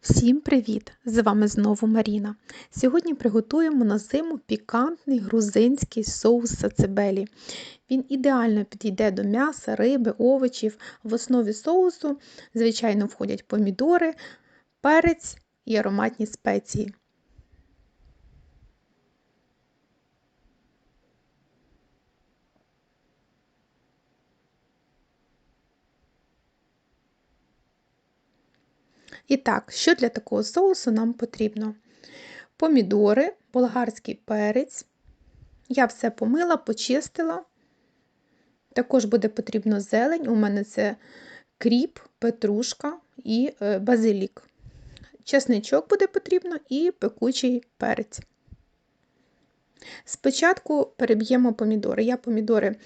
Всім привіт! З вами знову Маріна. Сьогодні приготуємо на зиму пікантний грузинський соус сацебелі. Він ідеально підійде до м'яса, риби, овочів. В основі соусу, звичайно, входять помідори, перець і ароматні спеції. І так, що для такого соусу нам потрібно? Помідори, болгарський перець. Я все помила, почистила. Також буде потрібно зелень. У мене це кріп, петрушка і е, базилік. Чесничок буде потрібно і пекучий перець. Спочатку переб'ємо помідори. Я помідори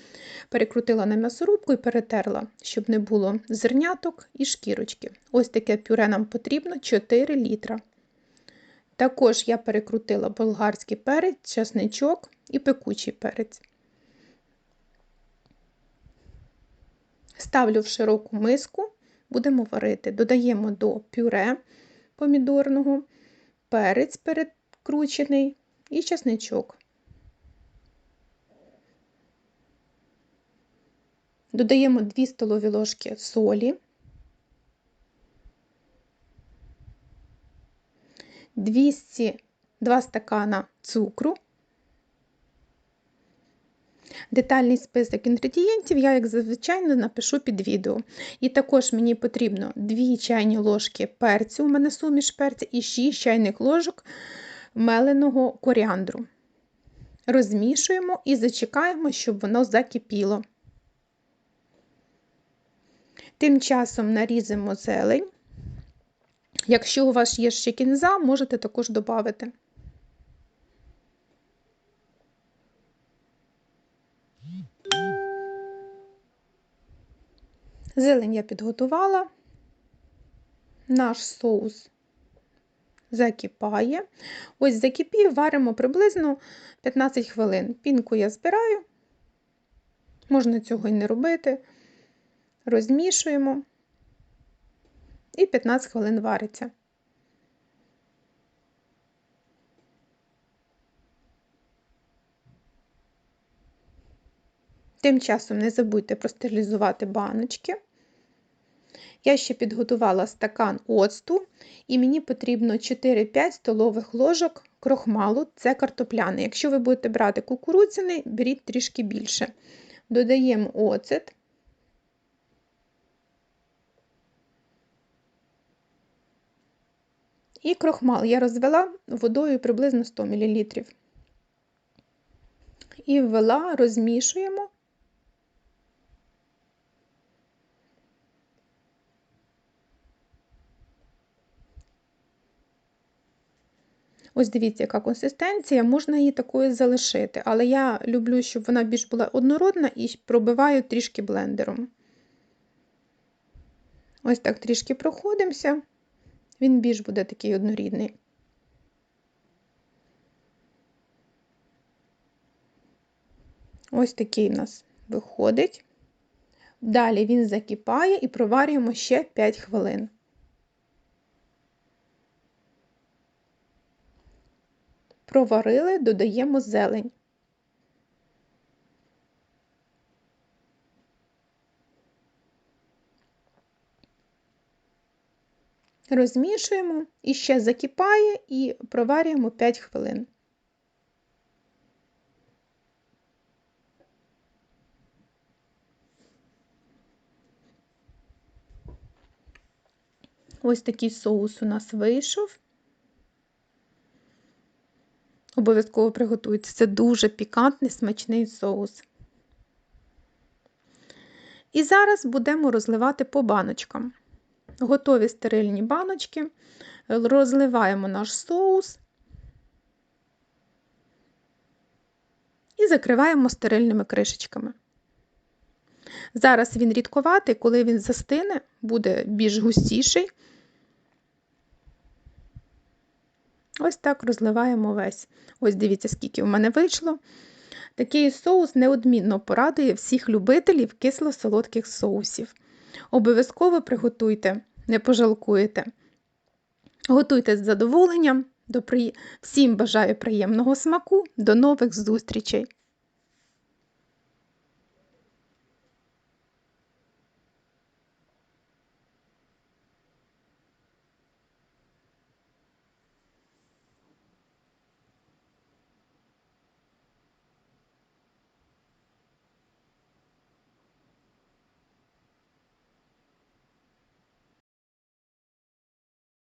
перекрутила на м'ясорубку і перетерла, щоб не було зерняток і шкірочки. Ось таке пюре нам потрібно 4 літра. Також я перекрутила болгарський перець, чесничок і пекучий перець. Ставлю в широку миску, будемо варити. Додаємо до пюре помідорного, перець перекручений і чесничок. Додаємо 2 столові ложки солі, 202 стакана цукру. Детальний список інгредієнтів я, як зазвичай, напишу під відео. І також мені потрібно 2 чайні ложки перцю, у мене суміш перця, і 6 чайних ложок меленого коріандру. Розмішуємо і зачекаємо, щоб воно закипіло. Тим часом нарізимо зелень. Якщо у вас є ще кінза, можете також додати. Зелень я підготувала, наш соус закипає. Ось закипів, варимо приблизно 15 хвилин. Пінку я збираю, можна цього і не робити розмішуємо і 15 хвилин вариться. Тим часом не забудьте простерилізувати баночки. Я ще підготувала стакан оцту, і мені потрібно 4-5 столових ложок крохмалу, це картопляний. Якщо ви будете брати кукурудзяний, беріть трішки більше. Додаємо оцет. І крохмал я розвела водою приблизно 100 мл. І ввела, розмішуємо. Ось дивіться, яка консистенція, можна її такою залишити, але я люблю, щоб вона більш була однородна і пробиваю трішки блендером. Ось так трішки проходимося він більш буде такий однорідний. Ось такий у нас виходить. Далі він закипає і проварюємо ще 5 хвилин. Проварили, додаємо зелень. Розмішуємо і ще закипає і проварюємо 5 хвилин. Ось такий соус у нас вийшов. Обов'язково приготуйте. Це дуже пікантний смачний соус. І зараз будемо розливати по баночкам готові стерильні баночки, розливаємо наш соус і закриваємо стерильними кришечками. Зараз він рідковатий, коли він застине, буде більш густіший. Ось так розливаємо весь. Ось дивіться, скільки в мене вийшло. Такий соус неодмінно порадує всіх любителів кисло-солодких соусів. Обов'язково приготуйте, не пожалкуєте. Готуйте з задоволенням. Всім бажаю приємного смаку. До нових зустрічей!